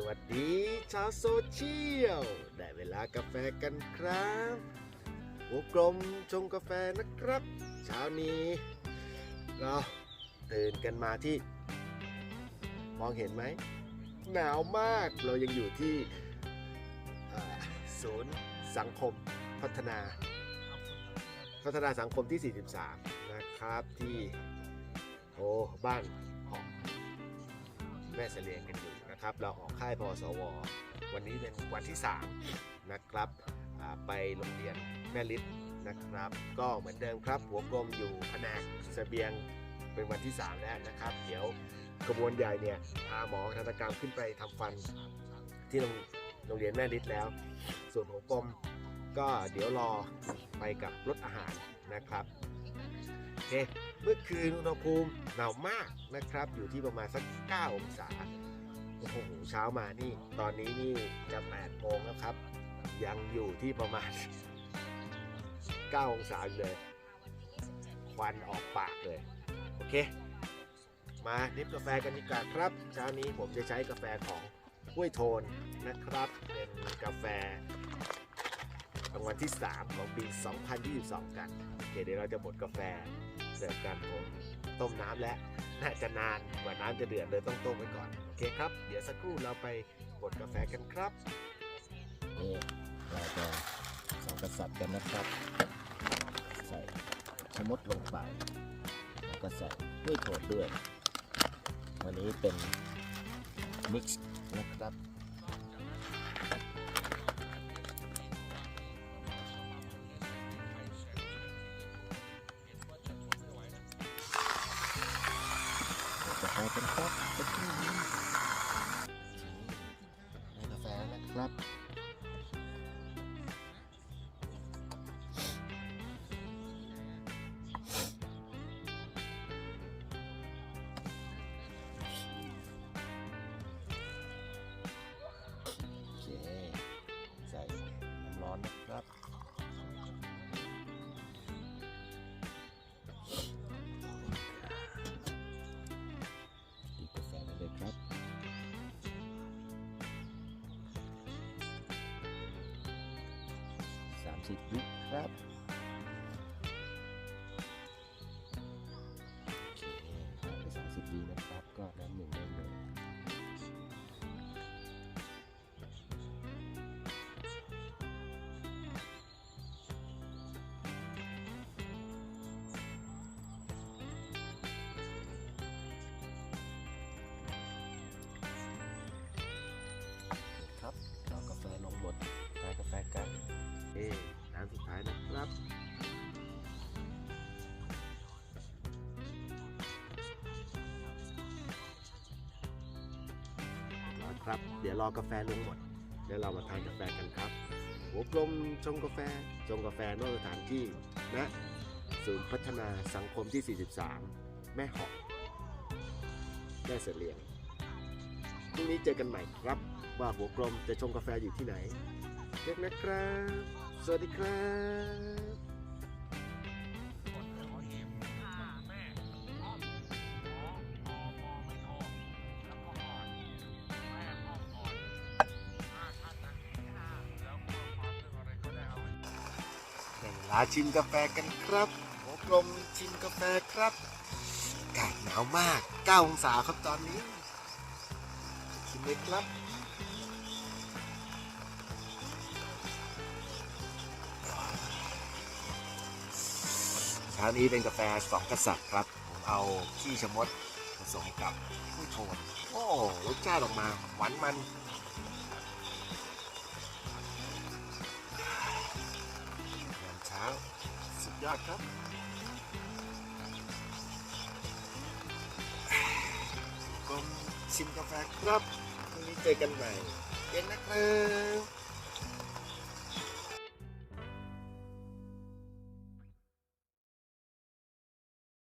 สวัสดีชาวโซเชียล ได้เวลากาแฟกันครับหัวกลมชงกาแฟนะครับ เช้านี้ เราตื่นกันมาที่ มองเห็นไหม หนาวมากเรายังอยู่ที่ศูนย์สังคมพัฒนา พัฒนาสังคมที่ 43 นะครับที่โอ้บ้านของแม่เสลียงกันอยู่ นะครับ เราออกค่ายพสว วันนี้เป็นวันที่ 3 นะครับไปโรงเรียนแม่ลิศนะครับ ก็เหมือนเดิมครับ หัวกลมอยู่แผนกเสบียงเป็นวันที่ 3 แล้วนะครับ เดี๋ยวกระบวนใหญ่เนี่ยพาหมอทันตกรรมขึ้นไปทำฟันที่โรงโรงเรียนแม่ลิศแล้ว ส่วนหัวกลมก็เดี๋ยวรอไปกับรถอาหารนะครับโอเคเมื่อคืนอุณหภูมิหนาวมากนะครับ อยู่ที่ประมาณสัก 9 องศา โอ้โหเช้ามานี่ ตอนนี้นี่จะ8โมงแล้วครับ ยังอยู่ที่ประมาณ9องศาอยู่เลย ควันออกปากเลย โอเค มาดริบกาแฟกันดีกว่าครับ เช้านี้ผมจะใช้กาแฟของห้วยโทนนะครับ เป็นกาแฟรางวัลที่ 3 ของปี 2022 กัน โอเค เดี๋ยวเราจะบดกาแฟเสิร์ฟกันผมต้มน้ำแล้ว น่าจะนานกว่าน้ำจะเดือดเลยต้องต้มไว้ก่อน โอเคครับ เดี๋ยวสักครู่เราไปบดกาแฟกันครับนี่เราจะสองกษัตริย์กันนะครับ ใส่ชะมดลงไป แล้วก็ใส่ด้วยโถดด้วย วันนี้เป็นมิกซ์นะครับ กาแฟกันครับกครู่นึงได้กาแฟนะครับ 30 วิครับโอเคผ่านไป 30 วินะครับ ก็น้ำหนึ่งได้เครับากาแฟลงหมดกาแฟกัน เอ๊น้ำสุดท้ายนะครับรอครับ เดี๋ยวรอกาแฟลงหมด เดี๋ยวเรามาทานกาแฟกันครับ หัวกลมชงกาแฟ ชงกาแฟนอกสถานที่ณศูนย์พัฒนาสังคมที่ 43 แม่หอกแม่เสลียงพรุ่งนี้เจอกันใหม่ครับ ว่าหัวกลมจะชงกาแฟอยู่ที่ไหนเรียกนะครับ สวัสดีครับลาชิมกาแฟกันครับหัวกลมชิมกาแฟครับอากาศหนาวมาก 9 องศาครับตอนนี้ ชิมเลยครับ เช้านี้เป็นกาแฟสองกษัตริย์ครับ ผมเอาขี้ชะมดผสมกับกุ้ยโทนโอ้รสชาติออกมาหวานมันยามเช้าสุดยอดครับกลมชิมกาแฟครับพรุ่งนี้เจอกันใหม่เย็นนะครับ